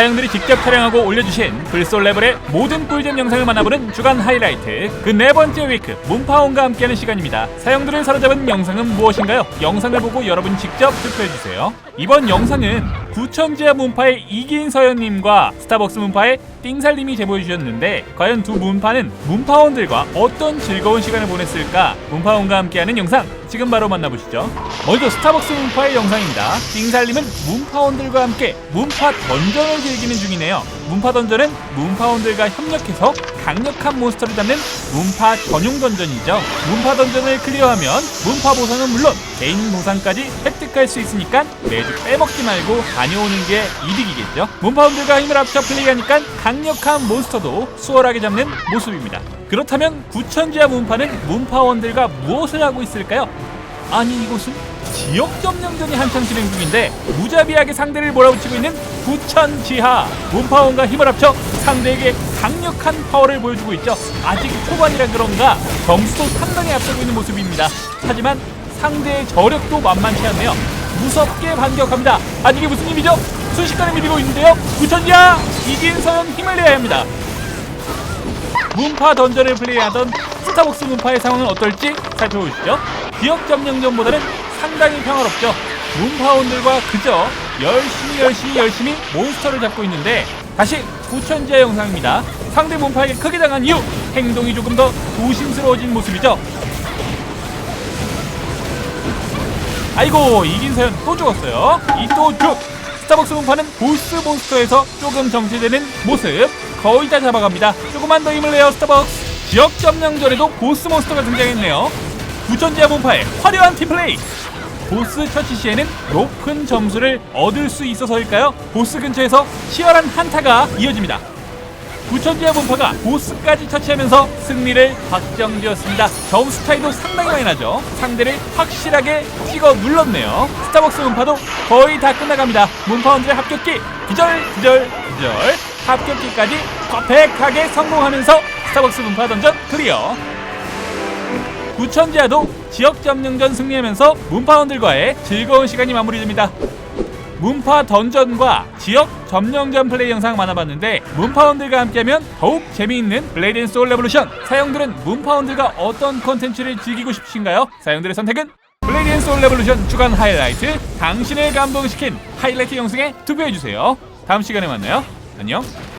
사용들이 직접 촬영하고 올려주신 불솔 레벨의 모든 꿀잼 영상을 만나보는 주간 하이라이트 그 네 번째 위크 문파원과 함께하는 시간입니다. 사용들을 사로잡은 영상은 무엇인가요? 영상을 보고 여러분 직접 투표해주세요. 이번 영상은 구천지하 문파의 이긴 서현님과 스타벅스 문파의 띵살님이 제보해주셨는데 과연 두 문파는 문파원들과 어떤 즐거운 시간을 보냈을까? 문파원과 함께하는 영상 지금 바로 만나보시죠. 먼저 스타벅스 문파의 영상입니다. 띵살님은 문파원들과 함께 문파 던전을 즐기는 중이네요. 문파 던전은 문파원들과 협력해서 강력한 몬스터를 잡는 문파 전용 던전이죠. 문파 던전을 클리어하면 문파 보상은 물론 개인 보상까지 획득할 수 있으니까 매주 빼먹지 말고 다녀오는 게 이득이겠죠. 문파원들과 힘을 합쳐 플레이하니까 강력한 몬스터도 수월하게 잡는 모습입니다. 그렇다면 구천지하 문파는 문파원들과 무엇을 하고 있을까요? 아니 이곳은 지역 점령전이 한창 진행 중인데 무자비하게 상대를 몰아붙이고 있는 구천 지하. 문파원과 힘을 합쳐 상대에게 강력한 파워를 보여주고 있죠. 아직 초반이라 그런가 점수도 상당히 앞서고 있는 모습입니다. 하지만 상대의 저력도 만만치 않네요. 무섭게 반격합니다. 아니 이게 무슨 힘이죠? 순식간에 밀리고 있는데요. 구천 지하! 이긴 서연 힘을 내야 합니다. 문파 던전을 플레이하던 스타벅스 문파의 상황은 어떨지 살펴보시죠. 지역 점령전보다는 상당히 평화롭죠. 문파원들과 그저 열심히 열심히 열심히 몬스터를 잡고 있는데 다시 구천지하 영상입니다. 상대 문파에게 크게 당한 이유 행동이 조금 더 조심스러워진 모습이죠. 아이고 이긴 사연 또 죽었어요. 이 또 죽. 스타벅스 문파는 보스 몬스터에서 조금 정체되는 모습 거의 다 잡아갑니다. 조금만 더 힘을 내요 스타벅스. 지역 점령전에도 보스 몬스터가 등장했네요. 구천지하 문파의 화려한 팀플레이. 보스 처치 시에는 높은 점수를 얻을 수 있어서일까요? 보스 근처에서 치열한 한타가 이어집니다. 구천지하 문파가 보스까지 처치하면서 승리를 확정지었습니다. 점수 차이도 상당히 많이 나죠. 상대를 확실하게 찍어 눌렀네요. 스타벅스 문파도 거의 다 끝나갑니다. 문파원들의 합격기 기절 기절 기절 합격기까지 퍼펙하게 성공하면서 스타벅스 문파 던전 클리어. 구천지하도 지역 점령전 승리하면서 문파원들과의 즐거운 시간이 마무리됩니다. 문파 던전과 지역 점령전 플레이 영상 만나봤는데 문파원들과 함께하면 더욱 재미있는 블레이드 앤 소울 레볼루션 사용들은 문파원들과 어떤 컨텐츠를 즐기고 싶으신가요? 사용들의 선택은 블레이드 앤 소울 레볼루션 주간 하이라이트 당신을 감동시킨 하이라이트 영상에 투표해주세요 다음 시간에 만나요 안녕